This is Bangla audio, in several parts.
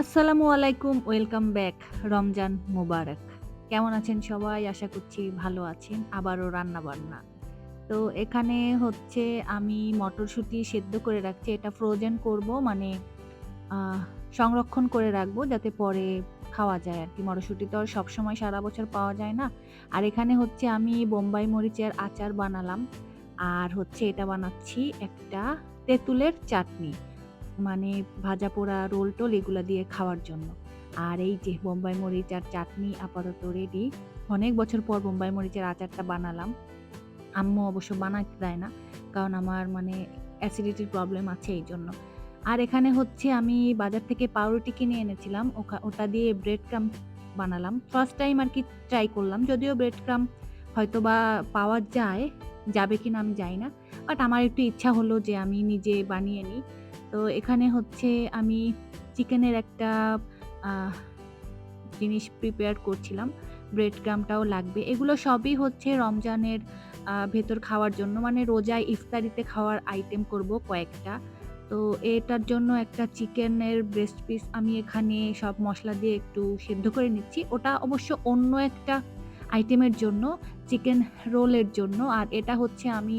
আসসালামু আলাইকুম, ওয়েলকাম ব্যাক। রমজান মুবারক। কেমন আছেন সবাই? আশা করছি ভালো আছেন। আবারও রান্না বান্না তো এখানে হচ্ছে আমি মটরশুঁটি সেদ্ধ করে রাখছি। এটা ফ্রোজেন করব মানে সংরক্ষণ করে রাখব যাতে পরে খাওয়া যায় আর কি মটরশুঁটি তো আর সবসময় সারা বছর পাওয়া যায় না। আর এখানে হচ্ছে আমি বোম্বাই মরিচের আচার বানালাম। আর হচ্ছে এটা বানাচ্ছি একটা তেঁতুলের চাটনি। মানে ভাজা পোড়া রোল টোল এগুলো দিয়ে খাওয়ার জন্য। আর এই যে বোম্বাই মরিচ আর চাটনি আপাতত রেডি। অনেক বছর পর বোম্বাই মরিচের আচারটা বানালাম। আম্মু অবশ্য বানাতে দেয় না। কারণ আমার মানে অ্যাসিডিটির প্রবলেম আছে এই জন্য আর এখানে হচ্ছে আমি বাজার থেকে পাউরুটি কিনে এনেছিলাম। ওটা দিয়ে ব্রেড ক্রাম্ব বানালাম। ফার্স্ট টাইম আর কি ট্রাই করলাম। যদিও ব্রেড ক্রাম হয়তো বা পাওয়া যায়, যাবে কিনা আমি জানি না। বাট আমার একটু ইচ্ছা হলো যে আমি নিজে বানিয়ে নিই। তো এখানে হচ্ছে আমি চিকেনের একটা জিনিস প্রিপেয়ার করছিলাম। ব্রেড ক্রাম্বটাও লাগবে। এগুলো সবই হচ্ছে রমজানের ভেতর খাওয়ার জন্য মানে রোজায় ইফতারিতে খাওয়ার আইটেম করব কয়েকটা। তো এটার জন্য একটা চিকেনের ব্রেস্ট পিস আমি এখানে সব মশলা দিয়ে একটু সেদ্ধ করে নিচ্ছি। ওটা অবশ্য অন্য একটা আইটেমের জন্য, চিকেন রোলের জন্য। আর এটা হচ্ছে আমি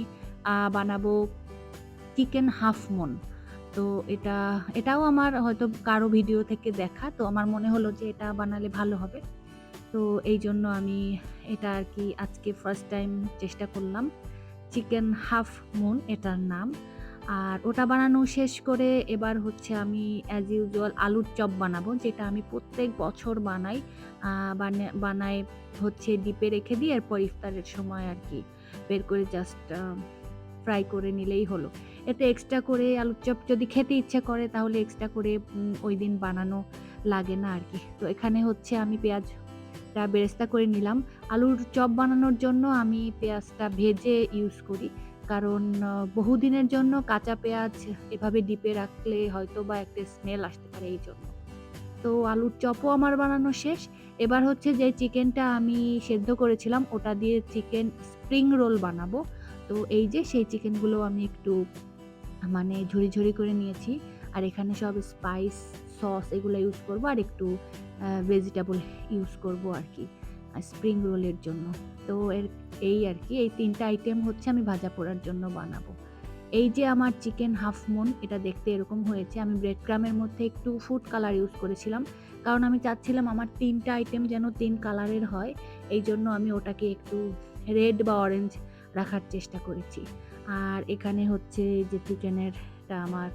বানাবো চিকেন হাফ মন। তো এটা, এটাও আমার হয়তো কারও ভিডিও থেকে দেখা। তো আমার মনে হলো যে এটা বানালে ভালো হবে। তো এই জন্য আমি এটা আর কি আজকে ফার্স্ট টাইম চেষ্টা করলাম। চিকেন হাফ মুন এটার নাম। আর ওটা বানানো শেষ করে এবার হচ্ছে আমি অ্যাজ ইউজুয়াল আলুর চপ বানাবো। যেটা আমি প্রত্যেক বছর বানাই। বানাই হচ্ছে ডিপে রেখে দিই এরপর ইফতারের সময় আর কি বের করে জাস্ট ফ্রাই করে নিলেই হলো। এতে এক্সট্রা করে আলুর চপ যদি খেতে ইচ্ছা করে, তাহলে এক্সট্রা করে ওই দিন বানানো লাগে না আর কি তো এখানে হচ্ছে আমি পেঁয়াজটা বেরেস্তা করে নিলাম। আলুর চপ বানানোর জন্য আমি পেঁয়াজটা ভেজে ইউজ করি। কারণ বহুদিনের জন্য কাঁচা পেঁয়াজ এভাবে ডিপে রাখলে হয়তো বা একটা স্মেল আসতে পারে এই জন্য তো আলুর চপও আমার বানানো শেষ। এবার হচ্ছে যে চিকেনটা আমি সেদ্ধ করেছিলাম, ওটা দিয়ে চিকেন স্প্রিং রোল বানাবো। তো এই যে সেই চিকেনগুলো আমি একটু মানে ঝুড়ি ঝুরি করে নিয়েছি। আর এখানে সব স্পাইস, সস এগুলো ইউজ করব। আর একটু ভেজিটেবল ইউজ করব আরকি। আ স্প্রিং রোলের জন্য। তো এর এই আর কি এই ৩ টা আইটেম হচ্ছে আমি ভাজা পোড়ার জন্য বানাবো। এই যে আমার চিকেন হাফ মুন এটা দেখতে এরকম হয়েছে। আমি ব্রেড ক্রাম্ব এর মধ্যে একটু ফুড কালার ইউজ করেছিলাম। কারণ আমি চাচ্ছিলাম আমার ৩ টা আইটেম যেন তিন কালারের হয়। এই জন্য আমি ওটাকে একটু রেড বা অরেঞ্জ রাখার চেষ্টা করেছি। আর এখানে হচ্ছে যে চিকেনেরটা আমার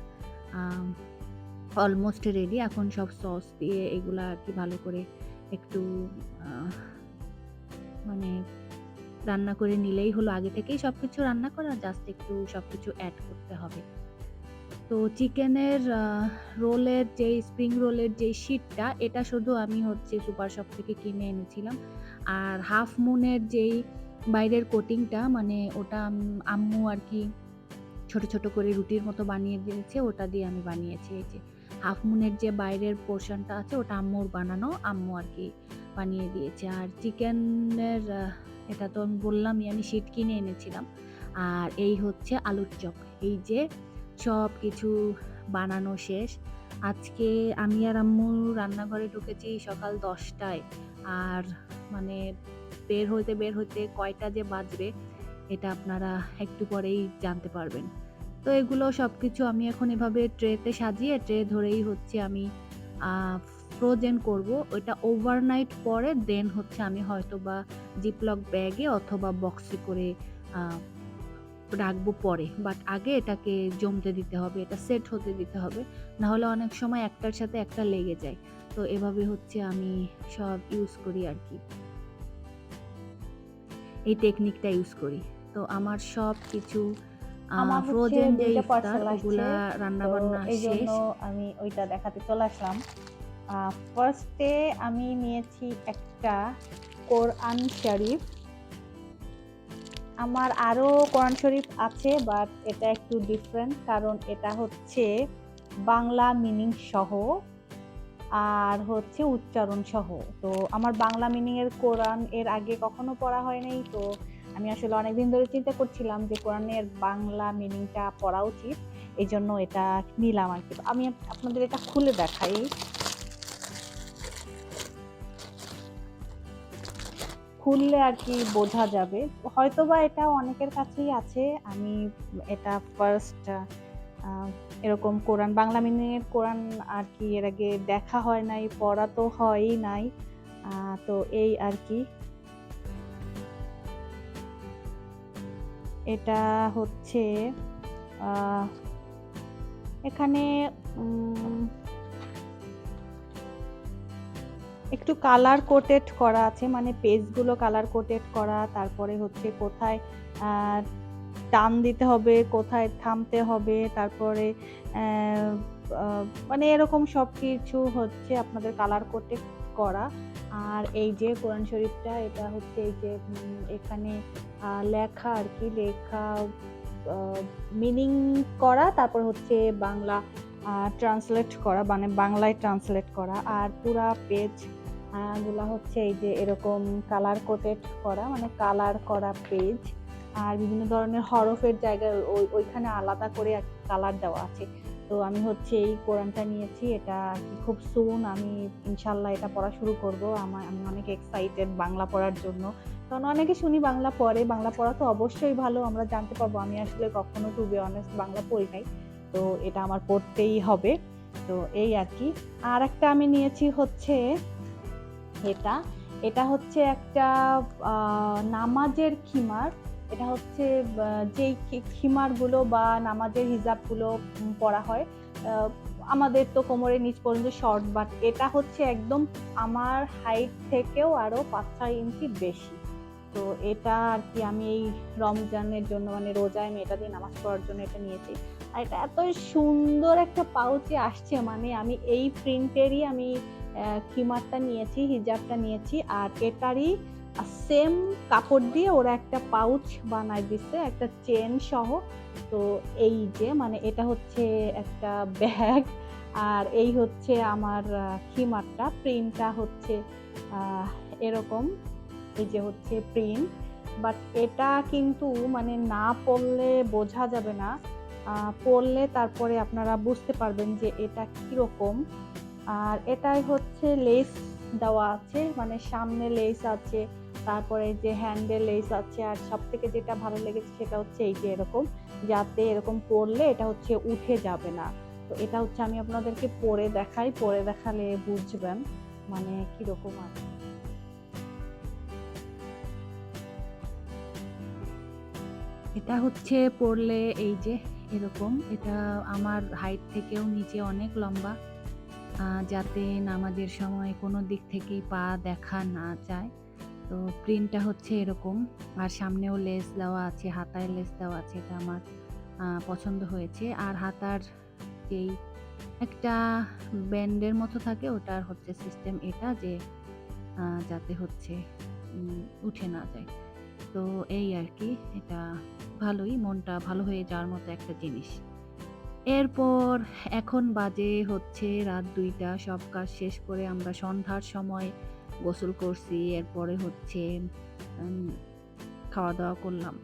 অলমোস্ট রেডি। এখন সব সস দিয়ে এগুলা আরকি ভালো করে একটু মানে রান্না করে নিলেই হলো। আগে থেকেই সব কিছু রান্না করা জাস্ট একটু সব কিছু অ্যাড করতে হবে। তো চিকেনের রোলের যেই স্প্রিং রোলের যেই শিটটা এটা শুধু আমি হচ্ছে সুপার শপ থেকে কিনে এনেছিলাম। আর হাফ মুনের যেই বাইরের কোটিংটা মানে ওটা আম্মু আর কি ছোট, ছোট করে রুটির মতো বানিয়ে দিয়েছে ওটা দিয়ে আমি বানিয়েছি এই যে। হাফ মুনের যে বাইরের পোর্শনটা আছে ওটা আম্মুর বানানো। আম্মু আর কি বানিয়ে দিয়েছে। আর চিকেনের এটা তো আমি বললামই আমি শিট কিনে এনেছিলাম। আর এই হচ্ছে আলুর চপ। এই যে সব কিছু বানানো শেষ। আজকে আমি আর আম্মু রান্নাঘরে ঢুকেছি সকাল দশটায় আর মানে বের হইতে, বের হইতে কয়টা যে বাজবে এটা আপনারা একটু পরেই জানতে পারবেন। তো এগুলো সবকিছু আমি এখন এভাবে ট্রেতে সাজিয়ে ট্রে ধরেই হচ্ছে আমি ফ্রোজেন করব। ওইটা ওভারনাইট পরে দেন হচ্ছে আমি হয়তো বা জিপলক ব্যাগে অথবা বক্সে করে রাখব পরে। বাট আগে এটাকে জমতে দিতে হবে। এটা সেট হতে দিতে হবে। নাহলে অনেক সময় একটার সাথে একটা লেগে যায়। তো এভাবে হচ্ছে আমি সব ইউজ করি আরকি। এই টেকনিকটা ইউজ করি। তো আমার সবকিছু আ আমার ফ্রোজেন যে ২ টা ইফতার। ওগুলা তো রান্নাবান্না শেষ। আমি ওইটা দেখাতে চলে আসলাম। ফার্স্ট আমি নিয়েছি একটা কোরআন শরীফ। আমার আরও কোরআন শরীফ আছে বাট এটা একটু ডিফারেন্ট কারণ এটা হচ্ছে বাংলা মিনিং সহ আর হচ্ছে উচ্চারণ সহ। তো আমার বাংলা মিনিংয়ের কোরআন এর আগে কখনো পড়া হয় নাই। তো আমি আসলে অনেকদিন ধরে চিন্তা করছিলাম যে কোরআনের বাংলা মিনিংটা পড়া উচিত। এই জন্য এটা নিলাম আর কি। আমি আপনাদের এটা খুলে দেখাই। খুললে আর কি বোঝা যাবে। হয়তোবা এটা অনেকের কাছেই আছে। আমি এটা ফার্স্ট এরকম কোরআন বাংলা মিনিংয়ের কোরআন আর কি এর আগে দেখা হয় নাই, পড়া তো হয়ই নাই। তো এই আর কি। এটা হচ্ছে এখানে একটু কালার কোটেড করা আছে। মানে পেজগুলো কালার কোটেড করা। তারপরে হচ্ছে কোথায় টান দিতে হবে, কোথায় থামতে হবে। তারপরে মানে এরকম সব কিছু হচ্ছে আপনাদের কালার কোটেড করা। আর এই যে কোরআন শরীফটা এটা হচ্ছে এই যে এখানে লেখা আর কি লেখা মিনিং করা। তারপর হচ্ছে বাংলা ট্রান্সলেট করা মানে বাংলায় ট্রান্সলেট করা। আর পুরা পেজগুলা হচ্ছে এই যে এরকম কালার কোটেড করা মানে কালার করা পেজ। আর বিভিন্ন ধরনের হরফের জায়গায় ওই, ওইখানে আলাদা করে কালার দেওয়া আছে। তো আমি হচ্ছে এই কোরআনটা নিয়েছি। এটা খুব সুন আমি ইনশাল্লাহ এটা পড়া শুরু করব। আমার, আমি অনেক এক্সাইটেড বাংলা পড়ার জন্য। কারণ অনেকে শুনি বাংলা পড়ে। বাংলা পড়া তো অবশ্যই ভালো। আমরা জানতে পারব। আমি আসলে কখনো টু বি অনেস্ট বাংলা পড়ি নাই। তো এটা আমার পড়তেই হবে। তো এই আর কি আর একটা আমি নিয়েছি হচ্ছে এটা। এটা হচ্ছে একটা নামাজের খিমার। এটা হচ্ছে যেই খিমারগুলো বা নামাজের হিজাবগুলো পড়া হয়। আমাদের তো কোমরের নিচ পর্যন্ত শর্ট বাট এটা হচ্ছে একদম আমার হাইট থেকেও আরও ৫-৬ ইঞ্চি বেশি। তো এটা আর কি আমি এই রমজানের জন্য মানে রোজায় আমি এটা দিয়ে নামাজ পড়ার জন্য এটা নিয়েছি। আর এটা এত সুন্দর একটা পাউচে আসছে মানে আমি এই প্রিন্টেরই আমি খিমারটা নিয়েছি, হিজাবটা নিয়েছি। আর এটারই সেম কাপড় দিয়ে ওরা একটা পাউচ বানায় দিচ্ছে একটা চেইন সহ। তো এই যে মানে এটা হচ্ছে একটা ব্যাগ। আর এই হচ্ছে আমার খিমারটা। প্রিন্টটা হচ্ছে এরকম। এই যে হচ্ছে প্রিন্ট। বাট এটা কিন্তু মানে না পড়লে বোঝা যাবে না। পড়লে তারপরে আপনারা বুঝতে পারবেন যে এটা কীরকম। আর এটায় হচ্ছে লেস দেওয়া আছে। মানে সামনে লেস আছে। তারপরে যে হ্যান্ডেল লেস আছে। আর সব থেকে যেটা ভালো লেগেছে সেটা হচ্ছে এই যে এরকম। যাতে এরকম পড়লে এটা হচ্ছে উঠে যাবে না। তো এটা হচ্ছে আমি আপনাদেরকে পরে দেখাই। পরে দেখালে বুঝবেন। মানে কীরকম আরকি। এটা হচ্ছে পড়লে এই যে এরকম। এটা আমার হাইট থেকেও নিচে অনেক লম্বা। যাতে নামাজের সময় কোনো দিক থেকেই পা দেখা না যায়। তো প্রিন্টটা হচ্ছে এরকম। আর সামনেও লেস দেওয়া আছে, হাতায় লেস দেওয়া আছে। এটা আমার পছন্দ হয়েছে। আর হাতার যেই একটা ব্যান্ডের মতো থাকে ওটার হচ্ছে সিস্টেম এটা যে যাতে হচ্ছে উঠে না যায়। তো এই আর কি এটা ভালোই মনটা ভালো হয়ে যাওয়ার মতো একটা জিনিস। এরপর এখন বাজে হচ্ছে রাত দুইটা সব কাজ শেষ করে আমরা সন্ধ্যার সময় গোসল করছি। এরপরে হচ্ছে খাওয়া-দাওয়া করলাম।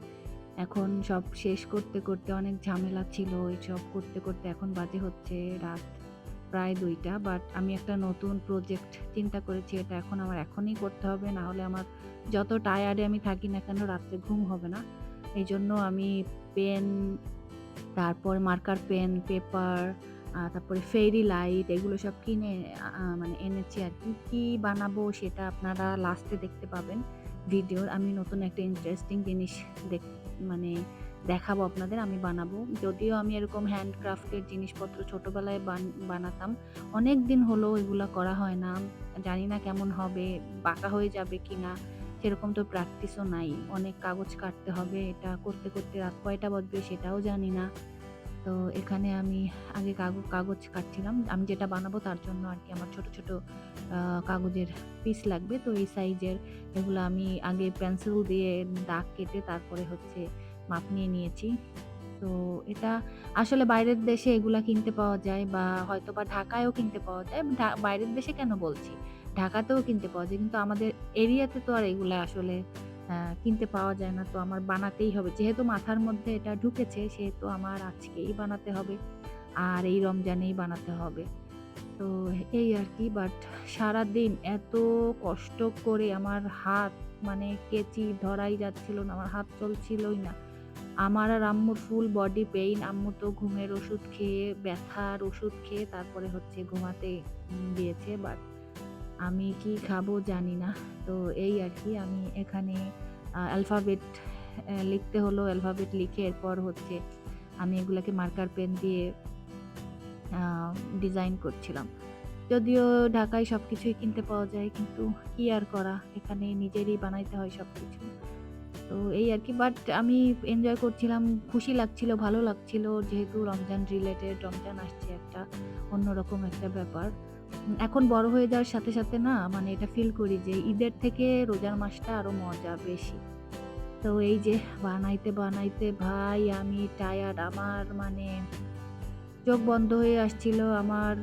এখন সব শেষ করতে, করতে অনেক ঝামেলা ছিল। এসব করতে, করতে এখন বাজে হচ্ছে রাত প্রায় দুইটা বাট আমি একটা নতুন প্রজেক্ট চিন্তা করেছি। এটা এখন আমার এখনই করতে হবে। না হলে আমার যত টায়ার্ডে আমি থাকি না কেন রাত্রে ঘুম হবে না। এই জন্য আমি পেন, তারপর মার্কার পেন, পেপার, তারপরে ফেরি লাইট এগুলো সব কিনে মানে এনেছি আর কি কী বানাবো সেটা আপনারা লাস্টে দেখতে পাবেন ভিডিওর। আমি নতুন একটা ইন্টারেস্টিং জিনিস দেখ মানে দেখাবো আপনাদের। আমি বানাবো। যদিও আমি এরকম হ্যান্ডক্রাফটের জিনিসপত্র ছোটোবেলায় বান বানাতাম। অনেকদিন হলো এগুলা করা হয় না। জানি না কেমন হবে, বাঁকা হয়ে যাবে কি না সেরকম তো প্র্যাকটিসও নাই। অনেক কাগজ কাটতে হবে। এটা করতে, করতে রাত কয়টা বাজবে সেটাও জানি না। তো এখানে আমি আগে কাগ কাগজ কাটছিলাম। আমি যেটা বানাবো তার জন্য আর কি আমার ছোট, ছোট কাগজের পিস লাগবে। তো এই সাইজের এগুলো আমি আগে পেন্সিল দিয়ে দাগ কেটে তারপরে হচ্ছে মাপ নিয়ে নিয়েছি। তো এটা আসলে বাইরের দেশে এগুলা কিনতে পাওয়া যায় বা হয়তো বা ঢাকায়ও কিনতে পাওয়া যায়। বাইরের দেশে কেন বলছি? ঢাকাতেও কিনতে পাওয়া যায়। কিন্তু আমাদের এরিয়াতে তো আর এগুলা আসলে কিনতে পাওয়া যায় না। তো আমার বানাতেই হবে। যেহেতু মাথার মধ্যে এটা ঢুকেছে সেহেতু আমার আজকেই বানাতে হবে। আর এই রমজানেই বানাতে হবে। তো এই আর কি বাট সারাদিন এত কষ্ট করে আমার হাত মানে কেচি ধরাই যাচ্ছিল না। আমার হাত চলছিলই না। আমার আর আম্মুর ফুল বডি পেইন। আম্মু তো ঘুমের ওষুধ খেয়ে, ব্যথার ওষুধ খেয়ে তারপরে হচ্ছে ঘুমাতে দিয়েছে। বাট আমি কি খাব জানি না। তো এই আর কি, আমি এখানে অ্যালফাবেট লিখতে হলো। অ্যালফাবেট লিখে এরপর হচ্ছে আমি এগুলাকে মার্কার পেন দিয়ে ডিজাইন করছিলাম। যদিও ঢাকায় সব কিছুই কিনতে পাওয়া যায়, কিন্তু কি আর করা? এখানে নিজেরই বানাইতে হয় সবকিছু। তো এই আর কি বাট আমি এনজয় করছিলাম। খুশি লাগছিল, ভালো লাগছিল যেহেতু রমজান রিলেটেড রমজান আসছে একটা অন্যরকম একটা ব্যাপার। এখন বড় হয়ে যাওয়ার সাথে, সাথে না মানে এটা ফিল করি যে ঈদের থেকে রোজার মাসটা আরও মজা বেশি। তো এই যে বানাইতে, বানাইতে ভাই আমি টায়ার্ড। আমার মানে চোখ বন্ধ হয়ে আসছিল। আমার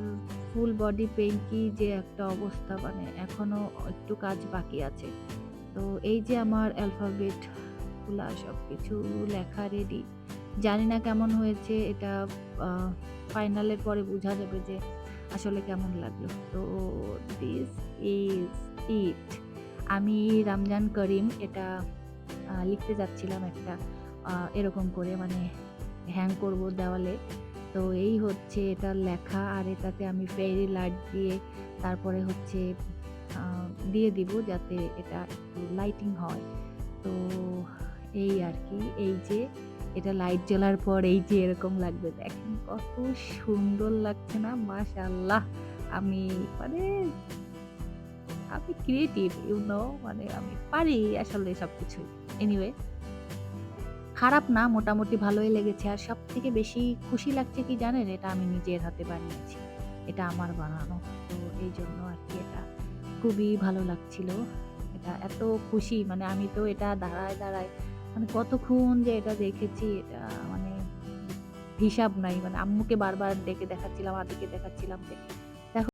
ফুল বডি পেইন কি যে একটা অবস্থা মানে এখনও একটু কাজ বাকি আছে। তো এই যে আমার অ্যালফাবেটগুলা সবকিছু লেখা রেডি। জানি না কেমন হয়েছে, এটা ফাইনালের পরে বোঝা যাবে যে আসলে কেমন লাগল। তো দিস ইজ ইট। আমি রমজান করিম, এটা লিখতে যাচ্ছিলাম একটা এরকম করে মানে হ্যাং করব দেওয়ালে। তো এই হচ্ছে এটা লেখা, আর এটাতে আমি ফেইরি লাইট দিয়ে, তারপরে হচ্ছে দিয়ে দিব যাতে এটা একটু লাইটিং হয়। তো এই আর কি, এই যে এটা লাইট জ্বলার পর এই যে এরকম লাগবে দেখেন কত সুন্দর লাগছে না? মাশাআল্লাহ! আমি মানে আমি ক্রিয়েটিভ ইউ নো মানে আমি পারি আসলে সবকিছুই। এনিওয়ে খারাপ না, মোটামুটি ভালোই লেগেছে। আর সব থেকে বেশি খুশি লাগছে কি জানেন? এটা আমি নিজের হাতে বানিয়েছি। এটা আমার বানানো। তো এই জন্য আর কি এটা খুবই ভালো লাগছিল। এটা এত খুশি মানে আমি তো এটা দাঁড়ায়, দাঁড়ায় মানে কতক্ষণ যে এটা দেখেছি এটা মানে হিসাব নাই। মানে আম্মুকে বারবার ডেকে দেখাচ্ছিলাম, আদিকে দেখাচ্ছিলাম যে